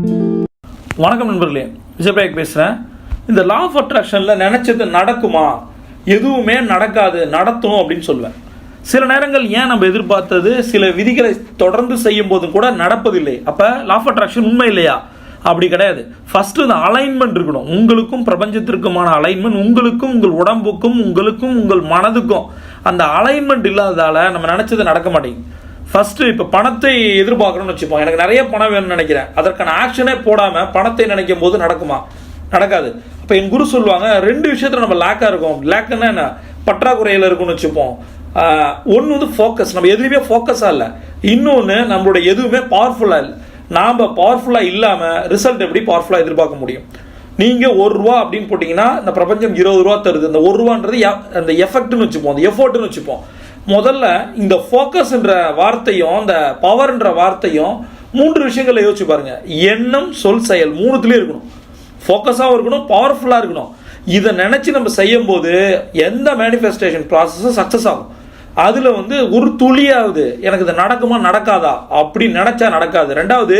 வணக்கம் நண்பர்களே விஜயபாயக் பேசுகிறேன் இந்த லா ஆஃப் அட்ராக்ஷனில் நினச்சது நடக்குமா? எதுவுமே நடக்காது நடத்தும் அப்படின்னு சொல்லுவேன். சில நேரங்கள் ஏன் நம்ம எதிர்பார்த்தது? சில விதிகளை தொடர்ந்து செய்யும் போதும் கூட நடப்பதில்லை. அப்போ லா ஆஃப் அட்ராக்ஷன் உண்மை இல்லையா? அப்படி கிடையாது. ஃபர்ஸ்ட் இந்த அலைன்மெண்ட் இருக்கணும். உங்களுக்கும் பிரபஞ்சத்திற்குமான அலைன்மெண்ட் உங்களுக்கும் உங்கள் உடம்புக்கும் உங்களுக்கும் உங்கள் மனதுக்கும். அந்த அலைன்மெண்ட் இல்லாததால நம்ம நினச்சது நடக்க மாட்டேங்குது. ஃபஸ்ட்டு இப்போ பணத்தை எதிர்பார்க்கணும்னு வச்சுப்போம். எனக்கு நிறைய பணம் வேணும்னு நினைக்கிறேன். அதற்கான ஆக்ஷனே போடாமல் பணத்தை நினைக்கும் போது நடக்குமா? நடக்காது. இப்போ என் குரு சொல்லுவாங்க ரெண்டு விஷயத்தில் நம்ம லேக்காக இருக்கும். லேக்குன்னா என்ன? பற்றாக்குறையில் இருக்கும்னு வச்சுப்போம். ஒன்று வந்து ஃபோக்கஸ் நம்ம எதுவுமே ஃபோக்கஸாக இல்லை. இன்னொன்று நம்மளோட எதுவுமே பவர்ஃபுல்லாக இல்லை. நாம் பவர்ஃபுல்லாக இல்லாமல் ரிசல்ட் எப்படி பவர்ஃபுல்லாக எதிர்பார்க்க முடியும்? நீங்கள் ஒரு ரூபா அப்படின்னு போட்டிங்கன்னா இந்த பிரபஞ்சம் இருபது ரூபா தருது. இந்த ஒரு ரூபான்றது எ- அந்த எஃபெக்ட்னு வச்சுப்போம். அந்த எஃபோர்ட்னு வச்சுப்போம். முதல்ல இந்த ஃபோக்கஸ்ன்ற வார்த்தையும் அந்த பவர்ன்ற வார்த்தையும் மூன்று விஷயங்களை யோசிச்சு பாருங்க. எண்ணம் சொல் செயல் மூணுத்துலேயும் இருக்கணும். ஃபோக்கஸாகவும் இருக்கணும் பவர்ஃபுல்லாக இருக்கணும். இதை நினச்சி நம்ம செய்யும் போது எந்த மேனிஃபெஸ்டேஷன் ப்ராசஸும் சக்ஸஸ் ஆகும். அதில் வந்து ஒரு துளியாவது எனக்கு இது நடக்குமா நடக்காதா? அப்படி நினச்சா நடக்காது. ரெண்டாவது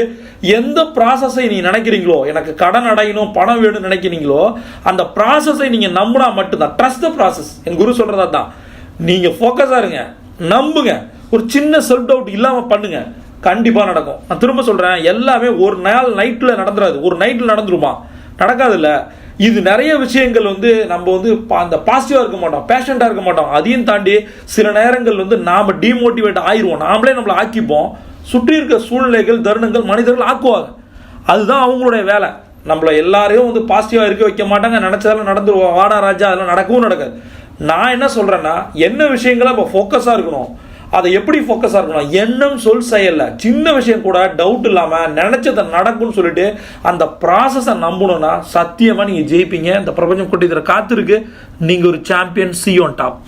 எந்த ப்ராசஸை நீ நினைக்கிறீங்களோ எனக்கு கடன் அடையணும் பணம் வேணும்னு நினைக்கிறீங்களோ அந்த ப்ராசஸை நீங்கள் நம்பினா மட்டும்தான். ட்ரஸ்ட் த ப்ராசஸ் என் குரு சொல்கிறதா தான் நீங்கள் ஃபோக்கஸாக இருங்க. நம்புங்க. ஒரு சின்ன செல்ஃப் டவுட் இல்லாமல் பண்ணுங்க. கண்டிப்பாக நடக்கும். நான் திரும்ப சொல்கிறேன் எல்லாமே ஒரு நாள் நைட்டில் நடந்துடாது. ஒரு நைட்டில் நடந்துருமா? நடக்காதுல்ல. இது நிறைய விஷயங்கள் வந்து நம்ம வந்து பா- அந்த பாசிட்டிவாக இருக்க மாட்டோம். பேஷண்ட்டாக இருக்க மாட்டோம். அதையும் தாண்டி சில நேரங்கள் வந்து நாம் டிமோட்டிவேட் ஆயிடுவோம் நாமளே நம்மளை ஆக்கிப்போம். சுற்றி இருக்க சூழ்நிலைகள் தருணங்கள் மனிதர்கள் ஆக்குவாங்க. அதுதான் அவங்களுடைய வேலை. நம்மளை எல்லாரையும் வந்து பாசிட்டிவாக இருக்க வைக்க மாட்டாங்க. நினச்சதெல்லாம் நடந்துருவோம் வாடா ராஜா அதெல்லாம் நடக்கவும் நடக்காது. நான் என்ன சொல்கிறேன்னா என்ன விஷயங்களை இப்போ ஃபோக்கஸாக இருக்கணும் அதை எப்படி ஃபோக்கஸாக இருக்கணும்? எண்ணம் சொல் செயல்ல. சின்ன விஷயம் கூட டவுட் இல்லாமல் நினச்சதை நடக்கும்னு சொல்லிட்டு அந்த ப்ராசஸை நம்பணும்னா சத்தியமாக நீங்கள் ஜெயிப்பீங்க. இந்த பிரபஞ்சம் குட்டி இதில் காத்திருக்கு. நீங்கள் ஒரு சாம்பியன் சி ஆன் டாப்